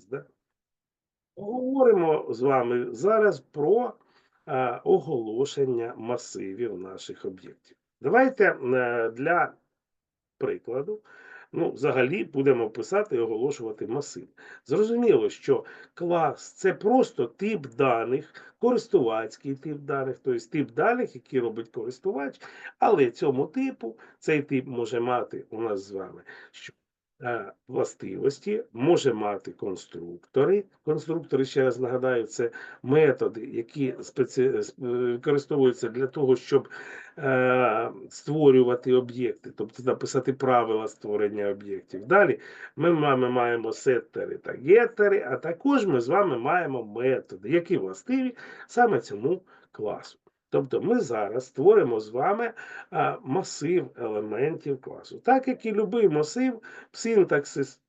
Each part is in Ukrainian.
нас. Да? Говоримо з вами зараз про е, оголошення масивів наших об'єктів. Давайте е, для прикладу, ну, взагалі будемо писати і оголошувати масив. Зрозуміло, що клас це просто тип даних, користувацький тип даних, тобто тип даних, який робить користувач, але цьому типу цей тип може мати у нас з вами що властивості, може мати конструктори. Конструктори, ще раз нагадаю, це методи, які спеці... е, використовуються для того, щоб е, створювати об'єкти, тобто написати правила створення об'єктів. Далі ми маємо сеттери та геттери, а також ми з вами маємо методи, які властиві саме цьому класу. Тобто ми зараз створимо з вами масив елементів класу. Так як і будь-який масив, синтаксис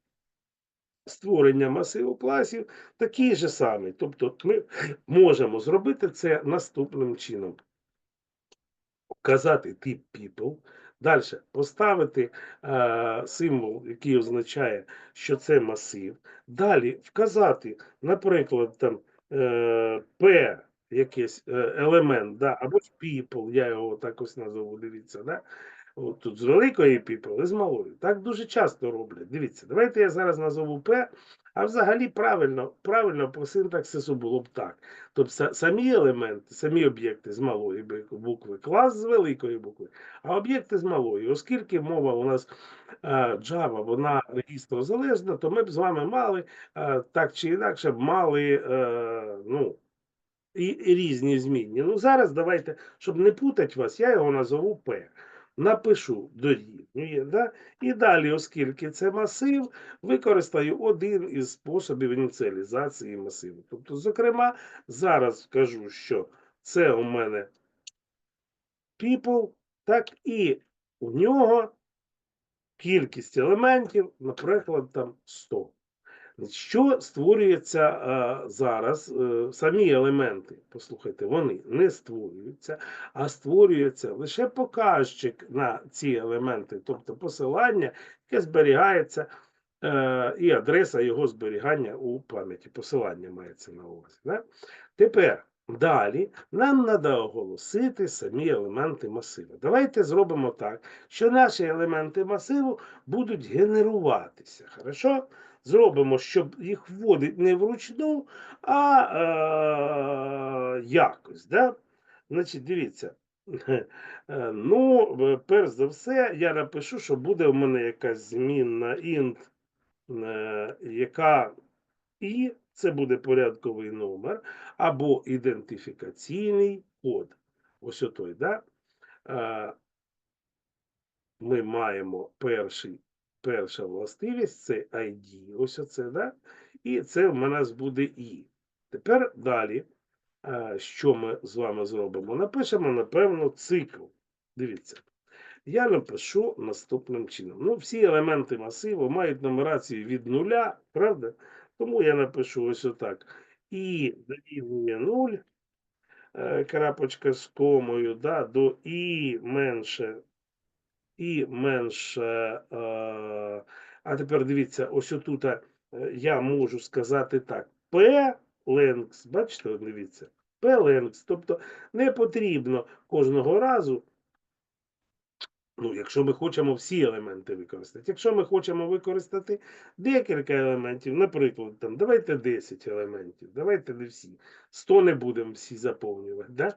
створення масиву класів такий же самий. Тобто ми можемо зробити це наступним чином. Вказати тип people, далі поставити е, символ, який означає, що це масив. Далі вказати, наприклад, там е, P якийсь е, елемент, да, або ж people, я його так ось назову, дивіться, да? От тут з великої people і з малої. Так дуже часто роблять. Дивіться, давайте я зараз назову P, а взагалі правильно, правильно по синтаксису було б так. Тобто самі елементи, самі об'єкти з малої букви, клас з великої букви, а об'єкти з малої. Оскільки мова у нас е, Java, вона регістрозалежна, то ми б з вами мали е, так чи інакше мали ну, і, різні змінні. Ну зараз давайте, щоб не путати вас, я його назову P. Напишу дорівнює, да? і далі, оскільки це масив, використаю один із способів ініціалізації масиву. Тобто, зокрема, зараз скажу, що це у мене people, так, і у нього кількість елементів, наприклад, там 100. Що створюється а, зараз? е, самі елементи, послухайте, вони не створюються, а створюється лише показчик на ці елементи, тобто посилання, яке зберігається, е, і адреса його зберігання у пам'яті. Посилання мається на увазі. Да? Тепер далі нам треба оголосити самі елементи масиву. Давайте зробимо так, що наші елементи масиву будуть генеруватися. Хорошо? Зробимо, щоб їх вводити не вручну, а е, якось. Да? Значить, дивіться. Е, Ну, е, перш за все, я напишу, що буде у мене якась змінна int, е, яка і це буде порядковий номер або ідентифікаційний код. Ось отой, да? Ми маємо перший, перша властивість це ID, ось оце, да? І це в мене буде І. Тепер далі, е, що ми з вами зробимо? Напишемо, напевно, цикл. Дивіться. Я напишу наступним чином. Ну, всі елементи масиву мають нумерацію від нуля, правда? Тому я напишу ось отак. І дорівнює 0, е, крапочка з комою, да, до і менше, і менше. Е, а тепер дивіться, ось отут е, я можу сказати так. P length, бачите, дивіться, P length, тобто не потрібно кожного разу Ну, якщо ми хочемо всі елементи використати. Якщо ми хочемо використати декілька елементів, наприклад, там, давайте 10 елементів, давайте не всі. 100 не будемо всі заповнювати. Да?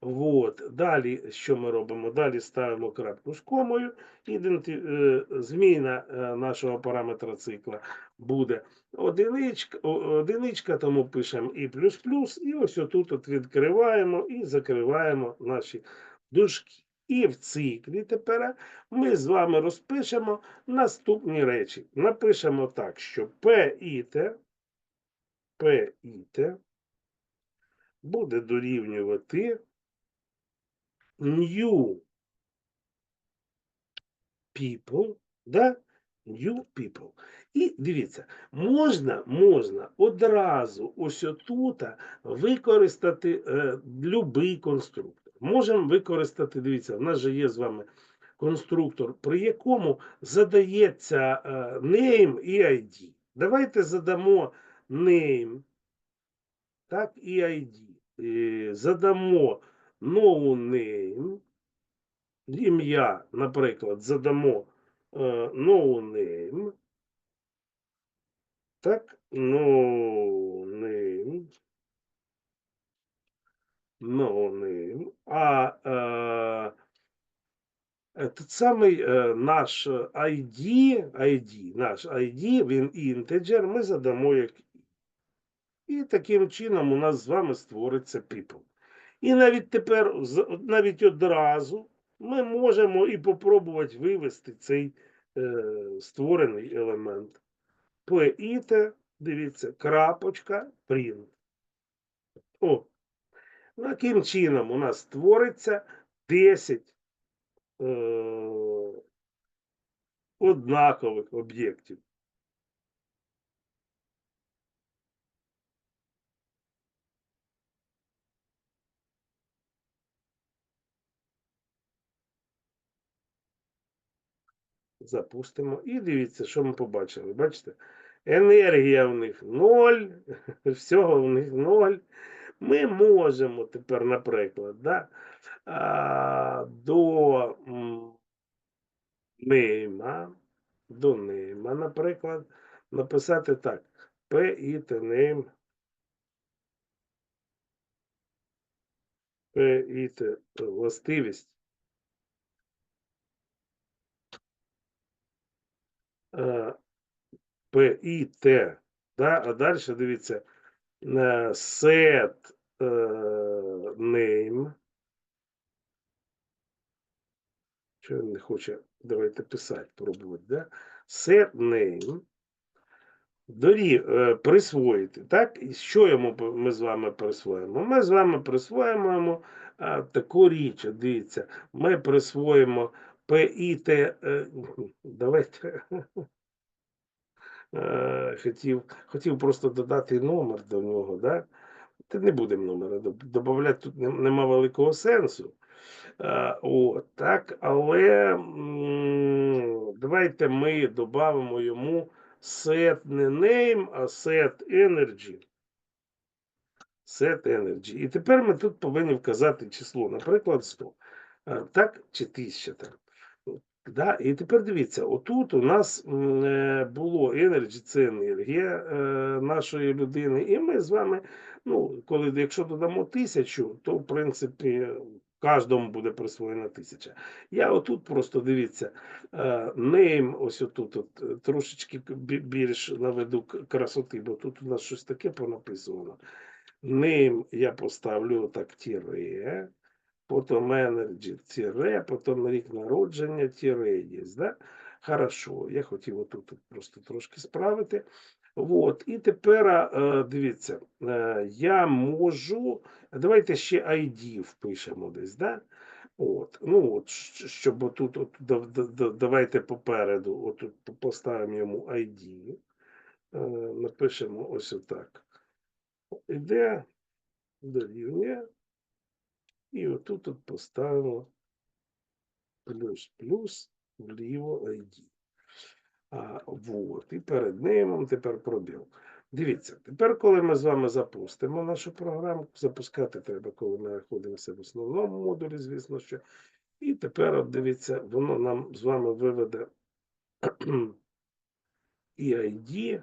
Вот. Далі, що ми робимо? Далі ставимо крапку з комою. Іденті... е, Зміна е, нашого параметра цикла буде одиничка, одиничка, тому пишемо і плюс-плюс, і ось отут от відкриваємо і закриваємо наші дужки. І в циклі тепер ми з вами розпишемо наступні речі. Напишемо так, що P і T, P і T буде дорівнювати new people, да? New people. І дивіться, можна, можна одразу ось отута використати е, любий конструктор. Можемо використати, дивіться, в нас же є з вами конструктор, при якому задається е, name і ID. Давайте задамо name, так, і ID. Е, Задамо name, ім'я, наприклад, задамо е. Так, no name. No name. А е, Этот самий е, наш ID, ID, наш ID, він інтеджер, ми задамо як і таким чином у нас з вами створиться people. І навіть тепер, навіть одразу, ми можемо і попробувати вивести цей е, створений елемент. PIT, дивіться, крапочка, print. О, таким чином у нас створиться 10 е, однакових об'єктів. Запустимо. І дивіться, що ми побачили. Бачите? Енергія в них ноль, всього в них ноль. Ми можемо тепер, наприклад, да, а, до нейма, до нейма, наприклад, написати так. PIT name. PIT властивість. Е, PIT, да? а далі дивіться е, set е, name. Що він не хоче, давайте писати, пробувати, да? Set name. Дорі, е, присвоїти, так? І що йому ми з вами присвоїмо? Ми з вами присвоїмо йому таку річ. Дивіться, ми присвоїмо PIT, е, давайте е, хотів, хотів просто додати номер до нього, да? Та не будемо номера додавати, тут нема великого сенсу. Е, От, так, але давайте ми додамо йому set не name, а set energy. Set energy. І тепер ми тут повинні вказати число, наприклад, 100. Е, Так, чи 1000 там. Да? І тепер дивіться, отут у нас е, було energy, це енергія нашої людини, і ми з вами, ну, коли якщо додамо тисячу, то в принципі кожному буде присвоєна тисяча. Я отут просто дивіться, name, ось отут от, е, трошечки бі- більш наведу красоти, бо тут у нас щось таке понаписано. Name я поставлю так тире, потім energy тире, потім рік народження тире є. Да? Хорошо, я хотів отут просто трошки справити. От, і тепер е, дивіться, е, я можу. Давайте ще ID впишемо десь, да? От, ну от, щоб отут, от, да- да- да- давайте попереду, отут поставимо йому ID. Е, напишемо ось отак. Іде дорівнює. І отут от поставимо плюс плюс вліво ID. А, вот. І перед ним тепер пробіл. Дивіться, тепер, коли ми з вами запустимо нашу програму, запускати треба, коли ми знаходимося в основному модулі, звісно, що. І тепер, от дивіться, воно нам з вами виведе і ID.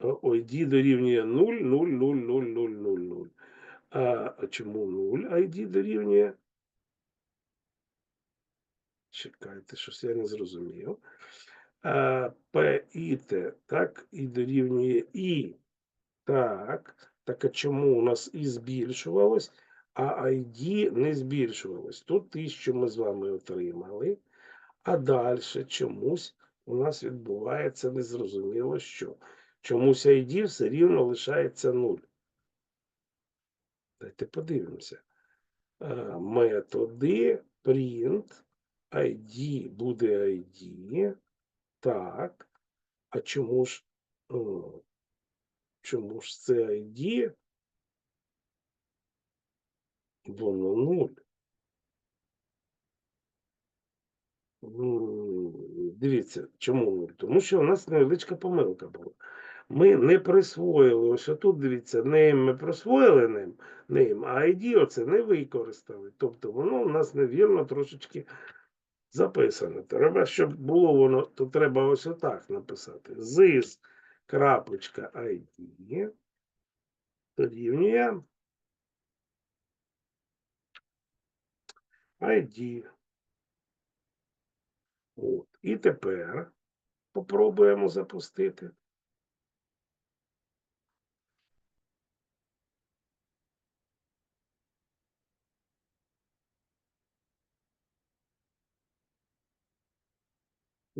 ID дорівнює 0, 0, 0, 0, 0, 0, 0. А чому 0 ID дорівнює? Чекайте, щось я не зрозумів. P і T, так, і дорівнює І. Так. Так, а чому у нас і збільшувалось, а ID не збільшувалось? Тут ті, що ми з вами отримали. А далі чомусь у нас відбувається незрозуміло що. Чомусь ID все рівно лишається 0. Дайте подивимося. Е, Методи print ID буде ID. Так. А чому ж, чому ж це ID? Воно 0. М, Дивіться, чому нуль? Тому що у нас невеличка помилка була. Ми не присвоїли, ось тут дивіться, name ми присвоїли name, name, а ID оце не використали. Тобто воно у нас невірно трошечки записане. Треба, щоб було воно, то треба ось отак написати. This крапочка ID дорівнює ID. От. І тепер попробуємо запустити.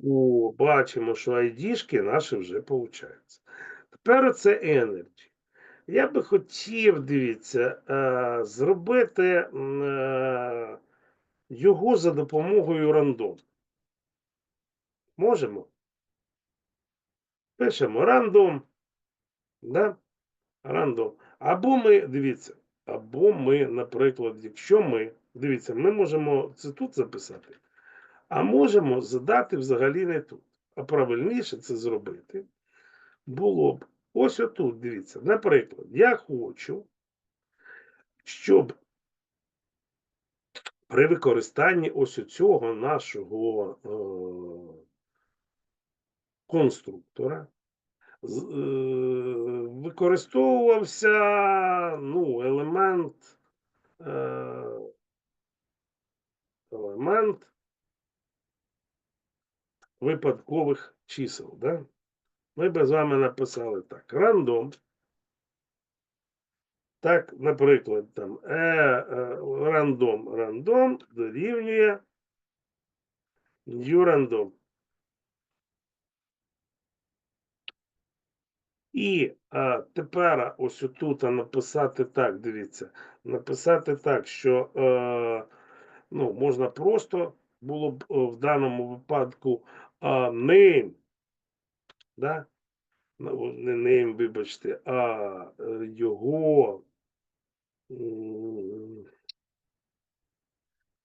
О, бачимо, що айдішки наші вже получаються. Тепер це Energy. Я би хотів, дивіться, е, зробити е, його за допомогою рандом. Можемо? Пишемо рандом. Да? Рандом. Або ми, дивіться, або ми, наприклад, якщо ми, дивіться, ми можемо це тут записати, а можемо задати взагалі не тут. А правильніше це зробити було б ось отут, дивіться. Наприклад, я хочу, щоб при використанні ось цього нашого е, конструктора е, використовувався ну, елемент, е, елемент випадкових чисел. Да? Ми б з вами написали так: рандом. Так, наприклад, там е, е, рандом рандом дорівнює new random. І а, тепер ось тут написати так, дивіться, написати так, що е, ну, можна просто було б е, в даному випадку а, name, да? Ну, не name, вибачте, а е, його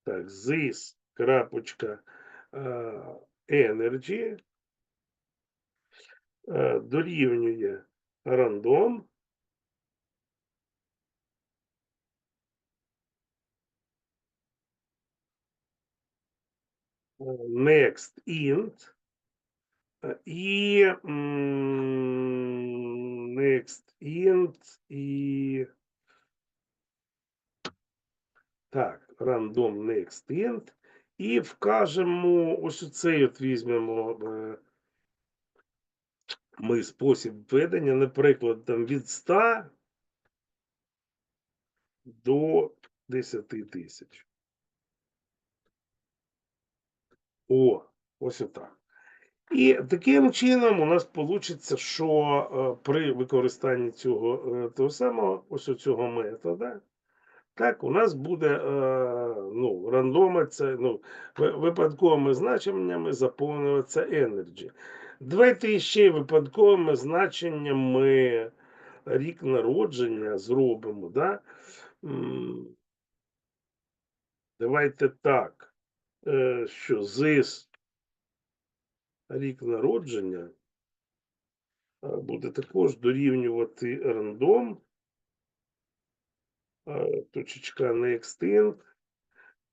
так, this, крапочка, е, energy е, дорівнює рандом. Next int і next int і так, random next int і вкажемо ось цей от візьмемо е, ми спосіб введення, наприклад, там від 100 до 10 тисяч. О, ось отак. І таким чином у нас вийде, що е, при використанні цього е, того самого, ось цього метода, так, у нас буде е, ну, рандомиться, ну, випадковими значеннями заповнюватися energy. Давайте ще й випадковими значеннями рік народження зробимо. Да? Давайте так, що зис рік народження е, буде також дорівнювати рандом. е, Точечка next.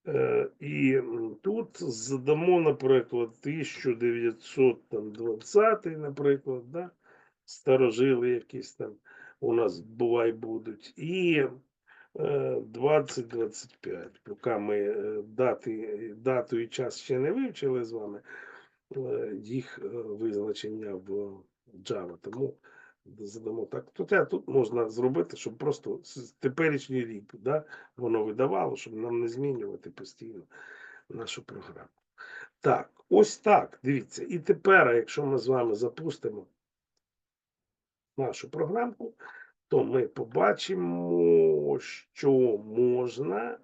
Е, І тут задамо, наприклад, 1920, наприклад, да? старожили якісь там у нас бувай будуть. І е, 2025. Поки ми е, дати, дату і час ще не вивчили з вами, е, їх е, визначення в Java. Тому задамо так. Тут, тут можна зробити, щоб просто теперішній рік да, воно видавало, щоб нам не змінювати постійно нашу програму. Так, ось так. Дивіться. І тепер, якщо ми з вами запустимо нашу програмку, то ми побачимо, що можна.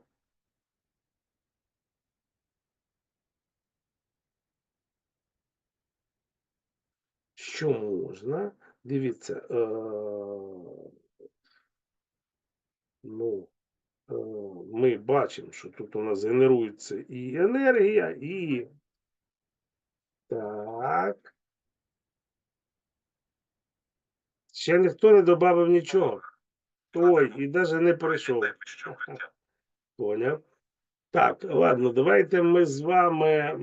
Що можна? Дивіться, е, ну, е, ми бачимо, що тут у нас генерується і енергія, і Так. Ще ніхто не додав нічого. Ой, і навіть не прийшов. Поняв. Так, ладно, давайте ми з вами.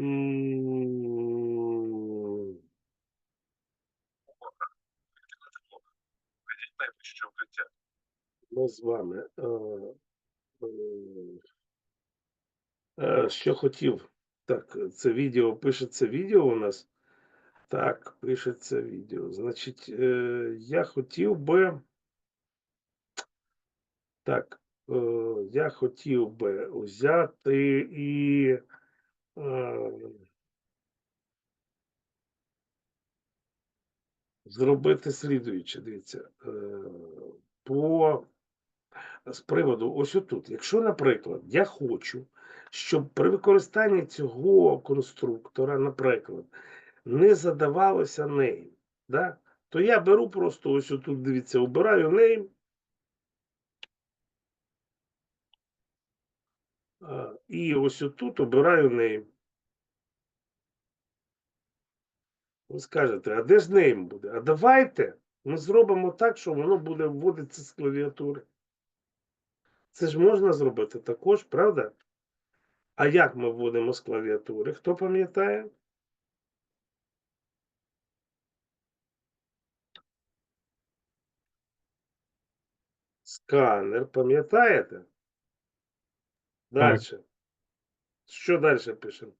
Ми з вами. е, е, е, Що хотів? Так, це відео пишеться відео у нас. Так, пишеться відео. Значить, е, я хотів би. Так, е, я хотів би взяти і. е, Зробити слідуюче, дивіться, е, по з приводу ось отут. Якщо, наприклад, я хочу, щоб при використанні цього конструктора, наприклад, не задавалося name, да? то я беру просто ось отут, дивіться, обираю name. І ось отут обираю name. Ви скажете, а де ж name буде? А давайте ми зробимо так, що воно буде вводитися з клавіатури. Це ж можна зробити також, правда? А як ми вводимо з клавіатури? Хто пам'ятає? Сканер, пам'ятаєте? Далі. Що далі пишемо?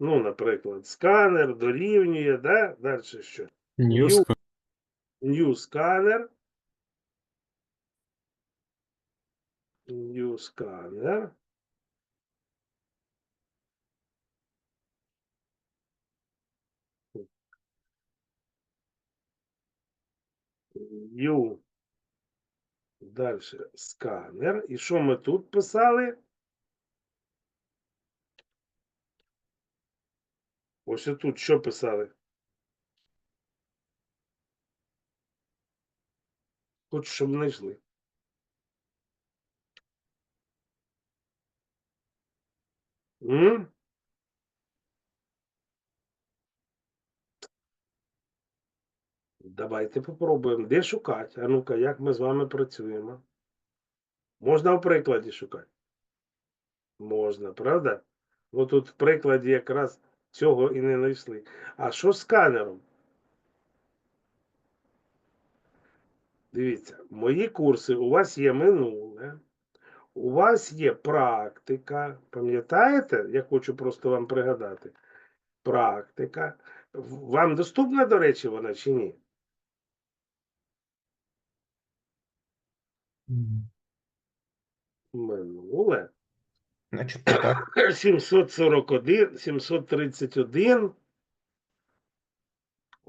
Ну, наприклад, сканер дорівнює, да? Далі що? News New scanner. New scanner. New. Дальше сканер. І що ми тут писали? Ось тут що писали? Хочу, щоб знайшли. М? Давайте попробуємо. Де шукати? А ну-ка, як ми з вами працюємо? Можна в прикладі шукати? Можна, правда? Ну тут в прикладі якраз цього і не знайшли. А що з сканером? Дивіться, мої курси, у вас є минуле, у вас є практика. Пам'ятаєте? Я хочу просто вам пригадати. Практика. Вам доступна, до речі, вона чи ні? Минуле. Значить, так. 741, 731.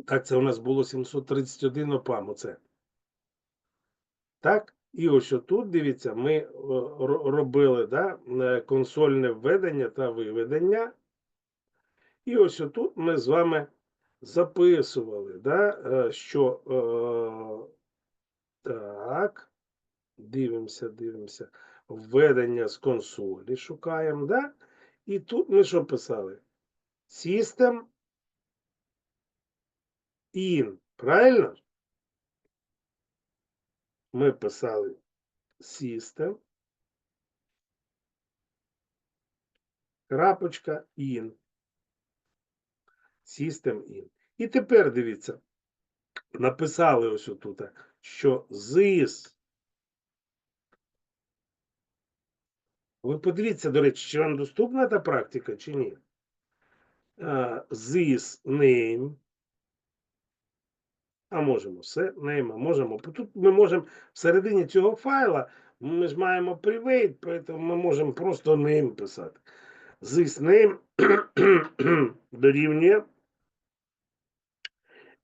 Так, це у нас було 731 опам, оце. Так? І ось отут, дивіться, ми робили да, е, консольне введення та виведення. І ось отут ми з вами записували, да, е, що е, так, дивимося, дивимося. Введення з консолі шукаємо, да? І тут ми що писали? System in. Правильно? Ми писали System. Крапочка in. System in. І тепер дивіться, написали ось отут, що this. Ви подивіться, до речі, чи вам доступна та практика, чи ні? This name. А можемо все name, а можемо. Тут ми можемо всередині цього файла, ми ж маємо private, тому ми можемо просто name писати. This name дорівнює.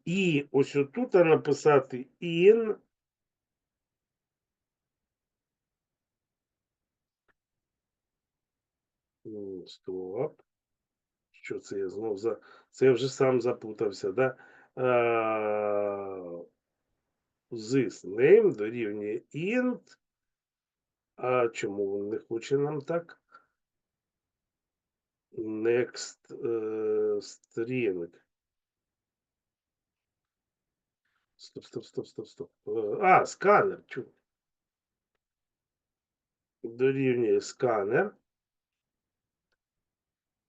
І ось отут написати in. М, Стоп. Що це я знов за. Це я вже сам запутався, да? А, This name дорівнює int. А чому він не хоче нам так? next е, string. Стоп, стоп, стоп, стоп, стоп. Е, А, сканер. Чу. Дорівнює сканер.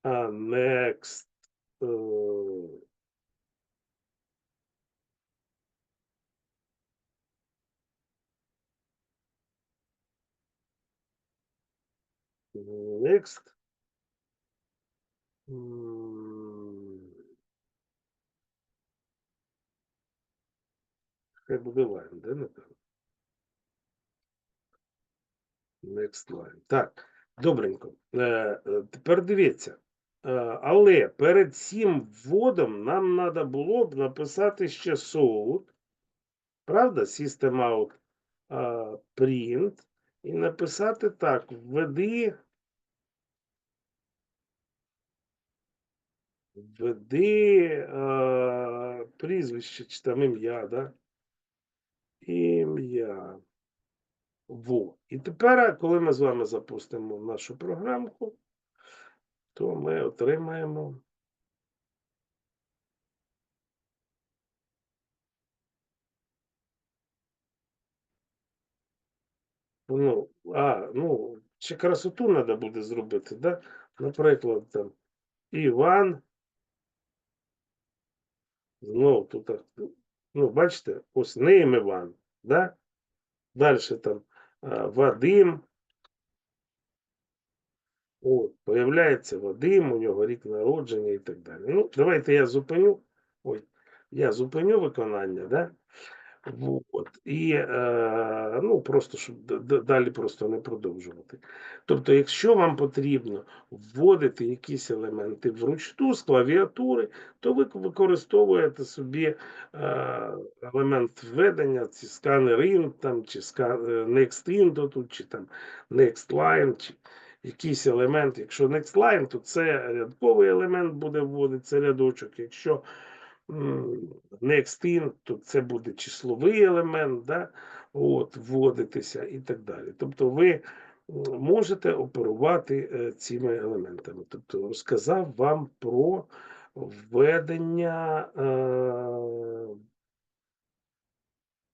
А next. е, Next. Хай буде line, да, напевно? Next line. Так, добренько. Е, е, тепер дивіться. Е, але перед цим вводом нам треба було б написати ще sold. Правда? System out е, print. І написати так: введи. Введи е, прізвище чи там ім'я, да? Ім'я. Во. І тепер, коли ми з вами запустимо нашу програмку, то ми отримаємо. Ну, а, ну, ще красоту треба буде зробити, да? Наприклад, там Іван. Знову тут, ну, бачите, ось ним Іван, да? Далі там Вадим. От, появляється Вадим, у нього рік народження і так далі. Ну, давайте я зупиню. Ой, я зупиню виконання, да? Вот. І е, ну, просто щоб далі просто не продовжувати. Тобто, якщо вам потрібно вводити якісь елементи вручну з клавіатури, то ви використовуєте собі е, елемент введення, ці сканер int, там, чи ска- е, next int тут, чи там next line, чи якийсь елемент. Якщо next line, то це рядковий елемент буде вводитися рядочок. Якщо next in, то це буде числовий елемент, да? От, вводитися і так далі. Тобто ви можете оперувати е, цими елементами. Тобто розказав вам про введення е,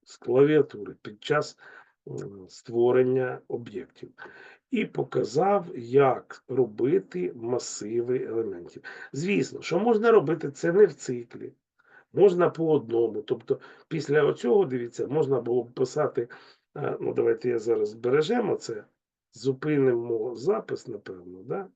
з клавіатури під час створення об'єктів. І показав, як робити масиви елементів. Звісно, що можна робити це не в циклі, можна по одному. Тобто, після оцього, дивіться, можна було б писати. е, Ну, давайте я зараз збережемо це, зупинимо запис, напевно, да?